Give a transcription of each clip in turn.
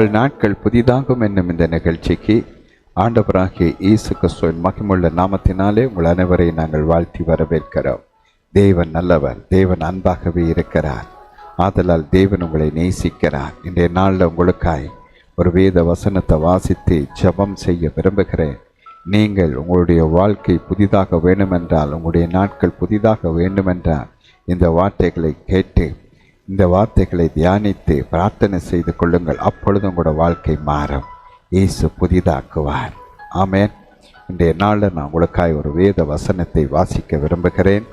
உங்கள் நாட்கள் புதிதாகும் என்னும் இந்த நிகழ்ச்சிக்கு ஆண்டவராகிய இயேசு கிறிஸ்துவின் மகிமுள்ள நாமத்தினாலே உங்கள் அனைவரையும் நாங்கள் வாழ்த்தி வரவேற்கிறோம். தேவன் நல்லவர் தேவன் அன்பாகவே இருக்கிறார். ஆதலால் தேவன் உங்களை நேசிக்கிறார். இன்றைய நாளில் உங்களுக்காய் ஒரு வேத வசனத்தை வாசித்து ஜெபம் செய்ய விரும்புகிறேன். நீங்கள் உங்களுடைய வாழ்க்கை புதிதாக வேண்டுமென்றால் உங்களுடைய நாட்கள் புதிதாக வேண்டுமென்றால் இந்த வார்த்தைகளை கேட்டு இந்த வார்த்தைகளை தியானித்து பிரார்த்தனை செய்து கொள்ளுங்கள். அப்பொழுது உங்களோட வாழ்க்கை மாறும். இயேசு புதிதாக்குவார். ஆமேன். இன்றைய நாளில் நான் உங்களுக்காய் ஒரு வேத வசனத்தை வாசிக்க விரும்புகிறேன்.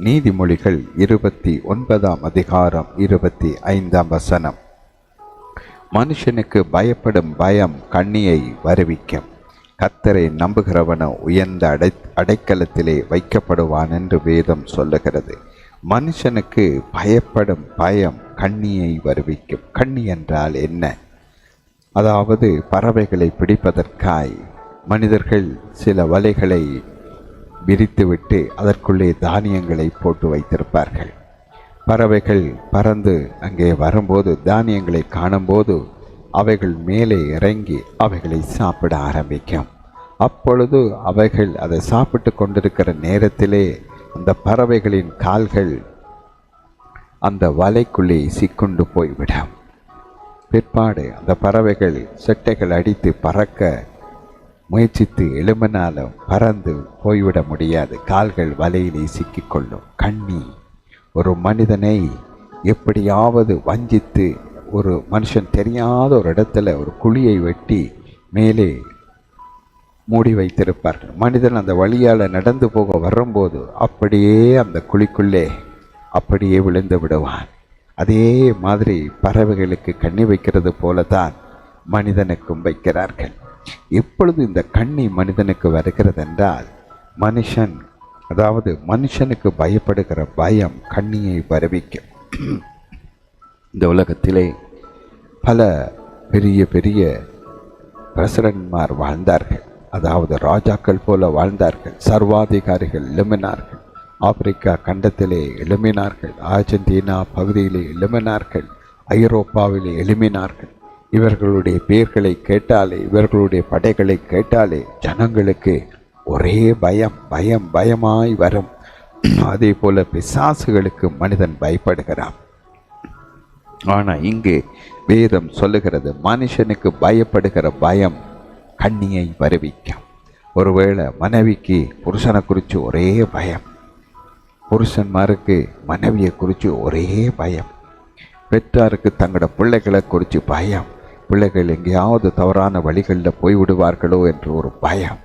நீதிமொழிகள் இருபத்தி ஒன்பதாம் அதிகாரம் இருபத்தி ஐந்தாம் வசனம். மனுஷனுக்கு பயப்படும் பயம் கண்ணியை வருவிக்கும். கத்தரை நம்புகிறவனோ உயர்ந்த அடை அடைக்கலத்திலே வைக்கப்படுவான் என்று வேதம் சொல்லுகிறது. மனுஷனுக்கு பயப்படும் பயம் கண்ணியை வருவிக்கும். கண்ணி என்றால் என்ன? அதாவது பறவைகளை பிடிப்பதற்காய். மனிதர்கள் சில வலைகளை விரித்துவிட்டு அதற்குள்ளே தானியங்களை போட்டு வைத்திருப்பார்கள். பறவைகள் பறந்து அங்கே வரும்போது தானியங்களை காணும்போது அவைகள் மேலே இறங்கி அவைகளை சாப்பிட ஆரம்பிக்கும். அப்பொழுது அவைகள் அதை சாப்பிட்டு கொண்டிருக்கிற நேரத்திலே அந்த பறவைகளின் கால்கள் அந்த வலைக்குள்ளே சிக்குண்டு போய்விடும். பிற்பாடு அந்த பறவைகள் செட்டைகள் அடித்து பறக்க முயற்சித்து எழும்பினாலும் பறந்து போய்விட முடியாது. கால்கள் வலையிலே சிக்கிக்கொள்ளும். கண்ணி ஒரு மனிதனை எப்படியாவது வஞ்சித்து ஒரு மனுஷன் தெரியாத ஒரு இடத்துல ஒரு குழியை வெட்டி மேலே மூடி வைத்திருப்பார்கள். மனிதன் அந்த வழியால் நடந்து போக வரும்போது அப்படியே அந்த குழிக்குள்ளே அப்படியே விழுந்து விடுவான். அதே மாதிரி பறவைகளுக்கு கண்ணி வைக்கிறது போல தான் மனிதனுக்கும் வைக்கிறார்கள். எப்பொழுது இந்த கண்ணி மனிதனுக்கு வருகிறது என்றால் மனுஷன் அதாவது மனுஷனுக்கு பயப்படுகிற பயம் கண்ணியை வருவிக்கும். இந்த உலகத்திலே பல பெரிய பெரிய பிரசிடன்மார் வாழ்ந்தார்கள். அதாவது ராஜாக்கள் போல வாழ்ந்தார்கள். சர்வாதிகாரிகள் எழுமினார்கள் ஆப்பிரிக்கா கண்டத்திலே எழுமினார்கள் அர்ஜென்டினா பகுதியிலே எழுமினார்கள் ஐரோப்பாவிலே எழுமினார்கள் இவர்களுடைய பேர்களை கேட்டாலே இவர்களுடைய படைகளை கேட்டாலே ஜனங்களுக்கு ஒரே பயம் பயம் பயமாய் வரும். அதே போல பிசாசுகளுக்கு மனிதன் பயப்படுகிறான். ஆனால் இங்கே வேதம் சொல்லுகிறது மனுஷனுக்கு பயப்படுகிற பயம் கண்ணியை வருவிக்கும். ஒருவேளை மனைவிக்கு புருஷனை குறித்து ஒரே பயம். புருஷன்மாருக்கு மனைவியை குறித்து ஒரே பயம். பெற்றாருக்கு தங்களோட பிள்ளைகளை குறித்து பயம். பிள்ளைகள் எங்கேயாவது தவறான வழிகளில் போய்விடுவார்களோ என்று ஒரு பயம்.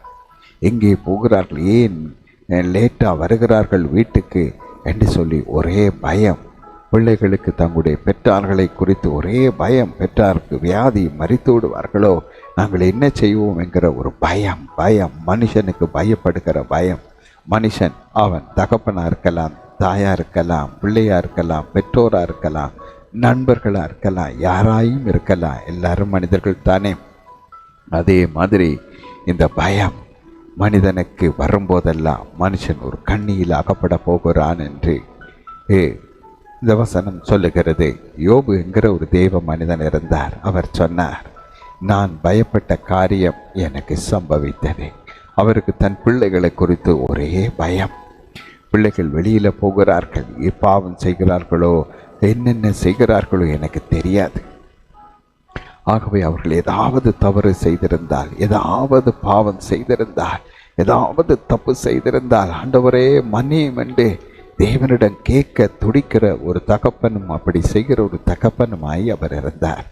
எங்கே போகிறார்கள்? ஏன் லேட்டாக வருகிறார்கள் வீட்டுக்கு? என்று சொல்லி ஒரே பயம். பிள்ளைகளுக்கு தங்களுடைய பெற்றார்களை குறித்து ஒரே பயம் பெற்றாருக்கு வியாதி மறித்து விடுவார்களோ? நாங்கள் என்ன செய்வோம் என்கிற ஒரு பயம் பயம். மனுஷனுக்கு பயப்படுகிற பயம். மனுஷன் அவன் தகப்பனாக இருக்கலாம் தாயாக இருக்கலாம் பிள்ளையாக இருக்கலாம் பெற்றோராக இருக்கலாம் நண்பர்களாக இருக்கலாம் யாராயும் இருக்கலாம். எல்லாரும் மனிதர்கள் தானே. அதே மாதிரி இந்த பயம் மனிதனுக்கு வரும்போதெல்லாம் மனுஷன் ஒரு கண்ணியில் அகப்பட போகிறான் என்று ஏ இந்த வசனம் சொல்லுகிறது. யோபு என்கிற ஒரு தெய்வ மனிதன் இருந்தார். அவர் சொன்னார் நான் பயப்பட்ட காரியம் எனக்கு சம்பவித்தது. அவருக்கு தன் பிள்ளைகளை குறித்து ஒரே பயம். பிள்ளைகள் வெளியில் போகிறார்கள். பாவம் செய்கிறார்களோ என்னென்ன செய்கிறார்களோ எனக்கு தெரியாது. ஆகவே அவர்கள் ஏதாவது தவறு செய்திருந்தால் ஏதாவது பாவம் செய்திருந்தால் ஏதாவது தப்பு செய்திருந்தால் ஆண்டவரே மன்னியும் என்று தேவனிடம் கேட்க துடிக்கிற ஒரு தகப்பனும் அப்படி செய்கிற ஒரு தகப்பனுமாய் அவர் இருந்தார்.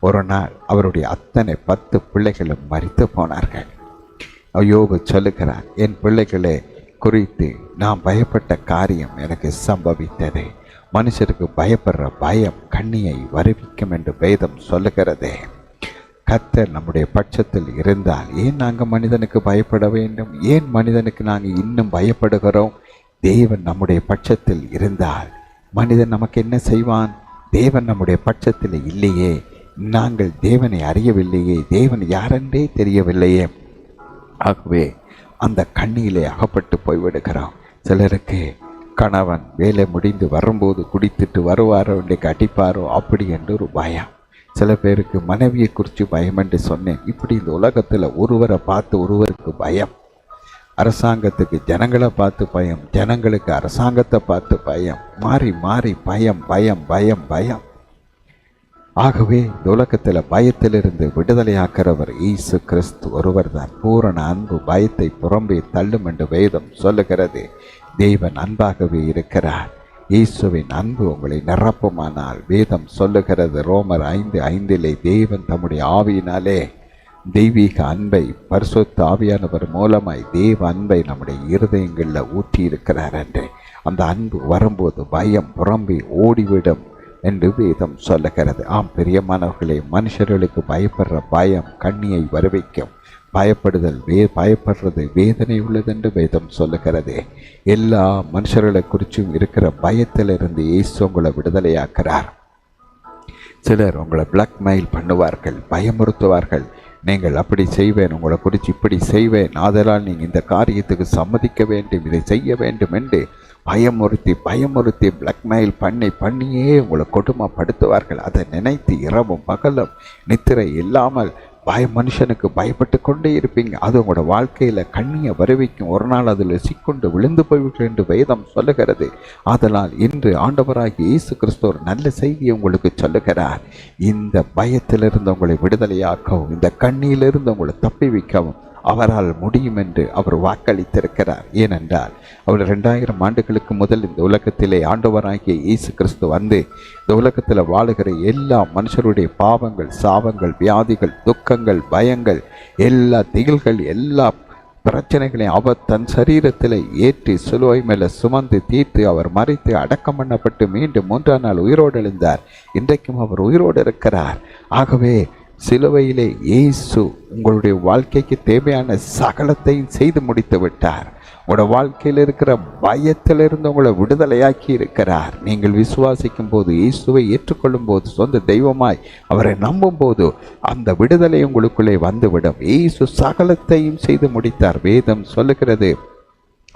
ஒரு நாள் அவருடைய அத்தனை பத்து பிள்ளைகளும் மறித்து போனார்கள். யோபு சொல்லுகிறார் என் பிள்ளைகளை குறித்து நான் பயப்பட்ட காரியம் எனக்கு சம்பவித்தது. மனுஷருக்கு பயப்படுற பயம் கண்ணியை வருவிக்கும் என்று வேதம் சொல்லுகிறதே. கத்தர் நம்முடைய பட்சத்தில் இருந்தால் ஏன் நாங்கள் மனிதனுக்கு பயப்பட வேண்டும்? ஏன் மனிதனுக்கு நாங்கள் இன்னும் பயப்படுகிறோம்? தேவன் நம்முடைய பட்சத்தில் இருந்தால் மனிதன் நமக்கு என்ன செய்வான்? தேவன் நம்முடைய பட்சத்தில் இல்லையே. நாங்கள் தேவனை அறியவில்லையே. தேவன் யாரென்றே தெரியவில்லையே. ஆகவே அந்த கண்ணியிலே அகப்பட்டு போய்விடுகிறோம் சிலருக்கு கணவன் வேலை முடிந்து வரும்போது குடித்துட்டு வருவாரோ இன்றைக்கு அடிப்பாரோ அப்படி என்று ஒரு பயம். சில பேருக்கு மனைவியை குறித்து பயம் என்று சொன்னேன். இப்படி இந்த உலகத்தில் ஒருவரை பார்த்து ஒருவருக்கு பயம். அரசாங்கத்துக்கு ஜனங்களை பார்த்து பயம் ஜனங்களுக்கு அரசாங்கத்தை பார்த்து பயம் மாறி மாறி பயம் பயம் பயம் பயம். ஆகவே இந்த உலகத்தில் பயத்திலிருந்து விடுதலையாக்கிறவர் ஈசு கிறிஸ்து ஒருவர் தான் பூரண அன்பு பயத்தை புறம்பே தள்ளும் என்று வேதம் சொல்லுகிறது. தெய்வன் அன்பாகவே இருக்கிறார். இயேசுவின் அன்பு உங்களை நிரப்புமானால் வேதம் சொல்லுகிறது. ரோமர் ஐந்து ஐந்திலே தேவன் தம்முடைய ஆவியினாலே தெய்வீக அன்பை பரிசுத்த ஆவியானவர் மூலமாய் தேவ அன்பை நம்முடைய இருதயங்களில் ஊற்றி இருக்கிறார் என்று அந்த அன்பு வரும்போது பயம் புறம்பி ஓடிவிடும் என்று வேதம் சொல்லுகிறது. ஆம் பிரியமானவர்களே மனுஷர்களுக்கு பயப்படுற பயம் கண்ணியை வரவைக்கும். பயப்படுதல் வே பயப்படுறது வேதனை உள்ளது என்று வேதம் சொல்லுகிறது. எல்லா மனுஷர்களை குறிச்சும் இருக்கிற பயத்திலிருந்து இயேசு உங்களை விடுதலையாக்கிறார். சிலர் உங்களை பிளாக்மெயில் பண்ணுவார்கள் பயமுறுத்துவார்கள். நீங்கள் அப்படி செய்வேன் உங்களை குறித்து இப்படி செய்வேன். ஆதலால் நீங்கள் இந்த காரியத்துக்கு சம்மதிக்க வேண்டும் இதை செய்ய வேண்டும் என்று பயமுறுத்தி பயமுறுத்தி பிளாக்மெயில் பண்ணி பண்ணியே உங்களை கொடுமைப்படுத்துவார்கள். அதை நினைத்து இரவும் பகலும் நித்திரை இல்லாமல் பய மனுஷனுக்கு பயப்பட்டு கொண்டே இருப்பீங்க. அது உங்களோட வாழ்க்கையில் கண்ணியை வருவிக்கும். ஒரு நாள் அதில் சிக்கொண்டு விழுந்து போய்விட்டு என்று வேதம் சொல்லுகிறது. ஆதலால் இன்று ஆண்டவராகி இயேசு கிறிஸ்து ஒரு நல்ல செய்தியை உங்களுக்கு சொல்லுகிறார். இந்த பயத்திலிருந்து உங்களை விடுதலையாக்கவும் இந்த கண்ணியிலிருந்து உங்களை தப்பி வைக்கவும் அவரால் முடியும் என்று அவர் வாக்களித்திருக்கிறார். ஏனென்றால் அவர் ரெண்டாயிரம் ஆண்டுகளுக்கு முதல் இந்த உலகத்திலே ஆண்டவராகிய இயேசு கிறிஸ்து வந்து இந்த உலகத்தில் வாழுகிற எல்லா மனுஷருடைய பாவங்கள் சாபங்கள் வியாதிகள் துக்கங்கள் பயங்கள் எல்லா திகில்கள் எல்லா பிரச்சனைகளையும் அவர் தன் சரீரத்தில் ஏற்றி சிலுவை மேலே சுமந்து தீர்த்து அவர் மறைத்து அடக்கம் பண்ணப்பட்டு மீண்டும் மூன்றாம் நாள் உயிரோடு எழுந்தார். இன்றைக்கும் அவர் உயிரோடு இருக்கிறார். ஆகவே சிலுவையிலே இயேசு உங்களுடைய வாழ்க்கைக்கு தேவையான சகலத்தையும் செய்து முடித்து விட்டார். உங்களோட வாழ்க்கையில் இருக்கிற பயத்திலிருந்து உங்களை விடுதலையாக்கி இருக்கிறார். நீங்கள் விசுவாசிக்கும் போது இயேசுவை ஏற்றுக்கொள்ளும் போது சொந்த தெய்வமாய் அவரை நம்பும் போது அந்த விடுதலை உங்களுக்குள்ளே வந்துவிடும். இயேசு சகலத்தையும் செய்து முடித்தார். வேதம் சொல்லுகிறது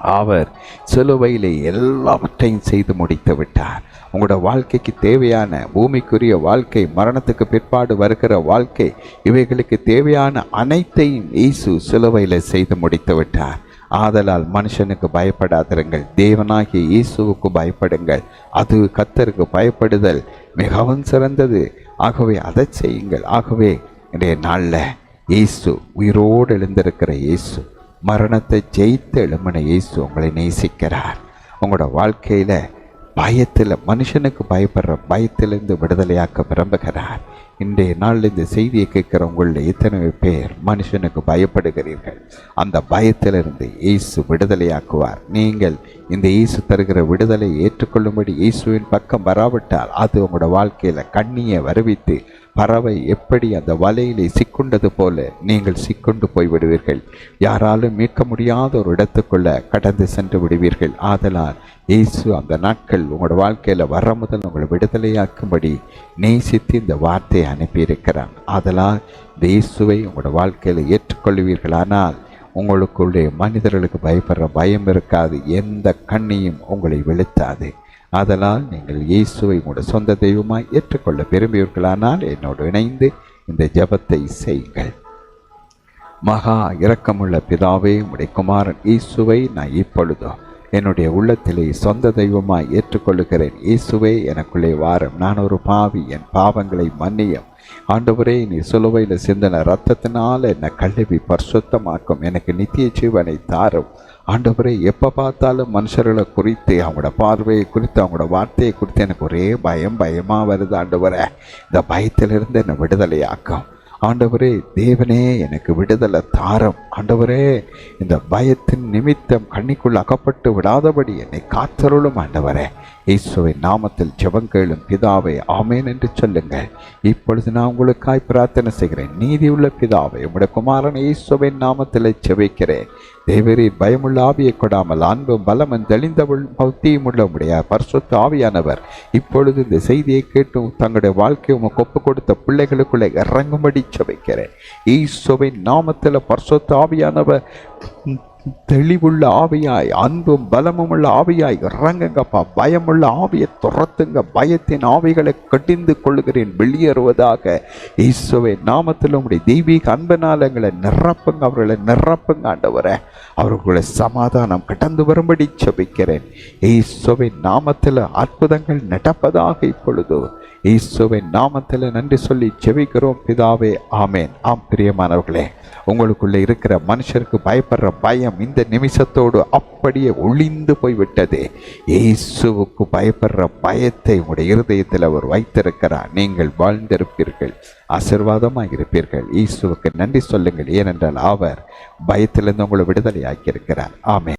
அவர் சிலுவையிலே எல்லாவற்றையும் செய்து முடித்து விட்டார். உங்களோட வாழ்க்கைக்கு தேவையான பூமிக்குரிய வாழ்க்கை மரணத்துக்கு பிற்பாடு வருகிற வாழ்க்கை இவைகளுக்கு தேவையான அனைத்தையும் இயேசு சிலுவையில் செய்து முடித்து விட்டார். ஆதலால் மனுஷனுக்கு பயப்படாதிருங்கள். தேவனாகிய இயேசுவுக்கு பயப்படுங்கள். அது கத்தருக்கு பயப்படுதல் மிகவும் சிறந்தது. ஆகவே அதை செய்யுங்கள். ஆகவே இன்றைய நாளில் இயேசு உயிரோடு எழுந்திருக்கிற இயேசு மரணத்தை ஜெயித்து எழுமனை இயேசு உங்களை நேசிக்கிறார். உங்களோட வாழ்க்கையில் பயத்தில் மனுஷனுக்கு பயப்படுற பயத்திலிருந்து விடுதலையாக்க விரும்புகிறார். இன்றைய நாளில் இந்த செய்தியை கேட்குற உங்களில் எத்தனை பேர் மனுஷனுக்கு பயப்படுகிறீர்கள். அந்த பயத்திலிருந்து இயேசு விடுதலையாக்குவார். நீங்கள் இந்த இயேசு தருகிற விடுதலை ஏற்றுக்கொள்ளும்படி இயேசுவின் பக்கம் வராவிட்டால் அது உங்களோட வாழ்க்கையில் கண்ணியை வருவித்து பறவை எப்படி அந்த வலையிலே சிக்குண்டது போல நீங்கள் சிக்குண்டு போய் விடுவீர்கள் யாராலும் மீட்க முடியாத ஒரு இடத்துக்குள்ள கடந்து சென்று விடுவீர்கள். ஆதலால் இயேசு அந்த நாட்கள் உங்களோட வாழ்க்கையில் வர முதல் உங்களை விடுதலையாக்கும்படி நேசித்து இந்த வார்த்தையை அனுப்பியிருக்கிறான் ஆதலால் இந்த இயேசுவை உங்களோட வாழ்க்கையில் ஏற்றுக்கொள்வீர்களானால் உங்களுக்குள்ளே மனிதர்களுக்கு பயப்படுற பயம் இருக்காது. எந்த கண்ணியும் உங்களை வெளுத்தாது. அதனால் நீங்கள் இயேசுவை உங்களுடைய சொந்த தெய்வமாய் ஏற்றுக்கொள்ள விரும்பியவர்களானால் என்னோடு இணைந்து இந்த ஜெபத்தை செய்யுங்கள். மகா இரக்கமுள்ள பிதாவே உடைய குமாரன் இயேசுவை நான் இப்பொழுதோ என்னுடைய உள்ளத்திலே சொந்த தெய்வமாய் ஏற்றுக்கொள்ளுகிறேன். இயேசுவே எனக்குள்ளே வாரம். நான் ஒரு பாவி. என் பாவங்களை மன்னியும். ஆண்டவரே நீ சிலுவையில் சிந்தின ரத்தத்தினால் என்னை கழுவி பரிசுத்தமாக்கும். எனக்கு நித்திய ஜீவனை தாரும். ஆண்டவரே எப்போ பார்த்தாலும் மனுஷர்களை குறித்து அவங்களோட பார்வையை குறித்து அவங்களோட வார்த்தையை குறித்து எனக்கு ஒரே பயம் பயமாக வருது ஆண்டவரே. இந்த பயத்திலிருந்து என்னை விடுதலையாக்கும். ஆண்டவரே தேவனே எனக்கு விடுதலை தாரம். ஆண்டவரே இந்த பயத்தின் நிமித்தம் கண்ணிக்குள் அகப்பட்டு விடாதபடி என்னை காத்தருளும் ஆண்டவரே. இயேசுவின் நாமத்தில் ஜெபங்கேளும் பிதாவை ஆமேன் என்று சொல்லுங்கள். இப்பொழுது நான் உங்களுக்காய் பிரார்த்தனை செய்கிறேன். நீதியுள்ள பிதாவை உடைய குமாரன் இயேசுவின் நாமத்தில் ஜெபிக்கிறேன். தேவரீர் பயமுள்ள ஆவியை கொடாமல் அன்பும் பலமும் தெளிந்தவள் பௌத்தியும் உள்ள உடைய பரிசுத்த ஆவியானவர். இப்பொழுது இந்த செய்தியை கேட்டும் தங்களுடைய வாழ்க்கையை உமக்கு ஒப்பு கொடுத்த பிள்ளைகளுக்குள்ளே இறங்கும்படி சபைக்கிறேன் ஈசோவின் நாமத்தில் பரிசுத்த ஆவியானவர் தெளிவுள்ள ஆவியாய் அன்பும் பலமும் உள்ள ஆவியாய் இறங்குங்கப்பா. பயமுள்ள ஆவியை துரத்துங்க. பயத்தின் ஆவிகளை கட்டிந்து கொள்ளுகிறேன் வெளியேறுவதாக இயேசுவை நாமத்தில் உங்களுடைய தெய்வீக அன்பனால் எங்களை நிரப்புங்க. அவர்களை நிரப்புங்க ஆண்டவரே. அவர்களை சமாதானம் கடந்து வரும்படி செபிக்கிறேன் இயேசுவின் நாமத்தில் அற்புதங்கள் நடப்பதாக இப்பொழுது இயேசுவின் நாமத்தில் நன்றி சொல்லி செவிக்கிறோம் பிதாவே ஆமேன். ஆம் பிரியமானவர்களே உங்களுக்குள்ளே இருக்கிற மனுஷருக்கு பயப்படுற பயம் இந்த நிமிஷத்தோடு அப்படியே ஒளிந்து போய்விட்டது. இயேசுவுக்கு பயப்படுற பயத்தை உங்களுடைய இருதயத்தில் அவர் வைத்திருக்கிறார். நீங்கள் வாழ்ந்திருப்பீர்கள் ஆசீர்வாதமாக இருப்பீர்கள். இயேசுவுக்கு நன்றி சொல்லுங்கள். ஏனென்றால் அவர் பயத்திலிருந்து உங்களை விடுதலை ஆக்கியிருக்கிறார் ஆமே